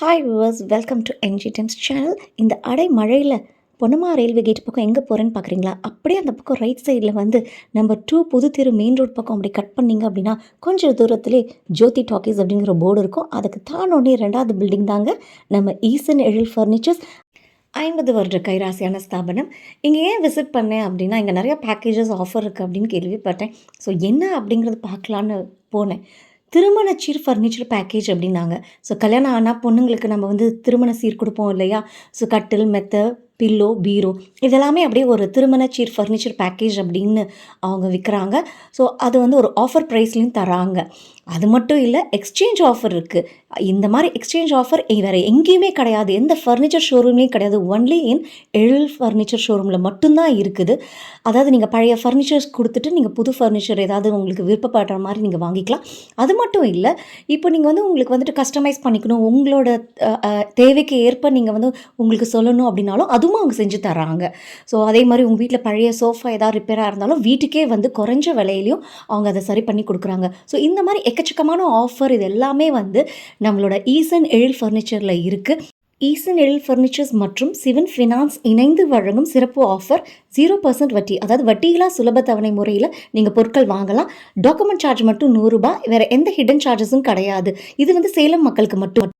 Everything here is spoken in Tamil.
Hi viewers welcome to N G times channel இந்த அடை மழையில் பொன்னமா ரயில்வே கேட் பக்கம் எங்கே போகிறேன்னு பார்க்குறீங்களா அப்படியே அந்த பக்கம் ரைட் சைடில் வந்து number two Pudutheru main road பக்கம் அப்படி கட் பண்ணீங்க அப்படின்னா கொஞ்சம் தூரத்திலே ஜோதி டாக்கீஸ் அப்படிங்கிற போர்டு இருக்கும். அதுக்கு தானோடனே ரெண்டாவது பில்டிங் தாங்க நம்ம ஈசன் எழில் ஃபர்னிச்சர்ஸ் ஐம்பது வருட கைராசியான ஸ்தாபனம். இங்கே ஏன் விசிட் பண்ணேன் அப்படின்னா இங்கே நிறையா பேக்கேஜஸ் ஆஃபர் இருக்குது அப்படின்னு கேள்விப்பட்டேன். ஸோ என்ன அப்படிங்கிறது பார்க்கலான்னு போனேன். திருமண சீர் ஃபர்னிச்சர் பேக்கேஜ் அப்படின்னாங்க. ஸோ கல்யாணம் ஆனால் பொண்ணுங்களுக்கு நம்ம வந்து திருமண சீர் கொடுப்போம் இல்லையா? ஸோ கட்டில் மெத்தை பில்லோ பீரோ இதெல்லாமே அப்படியே ஒரு திருமண சீர் ஃபர்னிச்சர் பேக்கேஜ் அப்படின்னு அவங்க விற்கிறாங்க ஸோ அது வந்து ஒரு ஆஃபர் ப்ரைஸ்லேயும் தராங்க. அது மட்டும் இல்லை எக்ஸ்சேஞ்ச் ஆஃபர் இருக்குது இந்த மாதிரி எக்ஸ்சேஞ்ச் ஆஃபர் வேறு எங்கேயுமே கிடையாது. எந்த ஃபர்னிச்சர் ஷோரூம்லேயும் கிடையாது. ஒன்லி இன் எழில் ஃபர்னிச்சர் ஷோரூமில் மட்டும்தான் இருக்குது. அதாவது நீங்கள் பழைய ஃபர்னிச்சர்ஸ் கொடுத்துட்டு நீங்கள் புது ஃபர்னிச்சர் ஏதாவது உங்களுக்கு விருப்பப்படுற மாதிரி நீங்கள் வாங்கிக்கலாம். அது மட்டும் இல்லை இப்போ நீங்கள் வந்து உங்களுக்கு வந்துட்டு கஸ்டமைஸ் பண்ணிக்கணும். உங்களோட தேவைக்கு ஏற்ப நீங்கள் வந்து உங்களுக்கு சொல்லணும் அப்படின்னாலும் அதுவும் அவங்க செஞ்சு தராங்க ஸோ அதே மாதிரி உங்கள் வீட்டில் பழைய சோஃபா ஏதாவது ரிப்பேராக இருந்தாலும் வீட்டுக்கே வந்து குறைஞ்ச விலையிலையும் அவங்க அதை சரி பண்ணி கொடுக்குறாங்க. ஸோ இந்த மாதிரி எக்கச்சக்கமான ஆஃபர் இது எல்லாமே வந்து நம்மளோட ஈசன் எழில் ஃபர்னிச்சரில் இருக்குது ஈசன் எழில் ஃபர்னிச்சர்ஸ் மற்றும் சிவன் ஃபினான்ஸ் இணைந்து வழங்கும் சிறப்பு ஆஃபர் ஜீரோ பர்சன்ட் வட்டி. அதாவது வட்டியில்லா சுலப தவணை முறையில் நீங்கள் பொருட்கள் வாங்கலாம். டாக்குமெண்ட் சார்ஜ் மட்டும் நூறுரூபா வேறு எந்த ஹிடன் சார்ஜஸும் கிடையாது. இது வந்து சேலம் மக்களுக்கு மட்டும்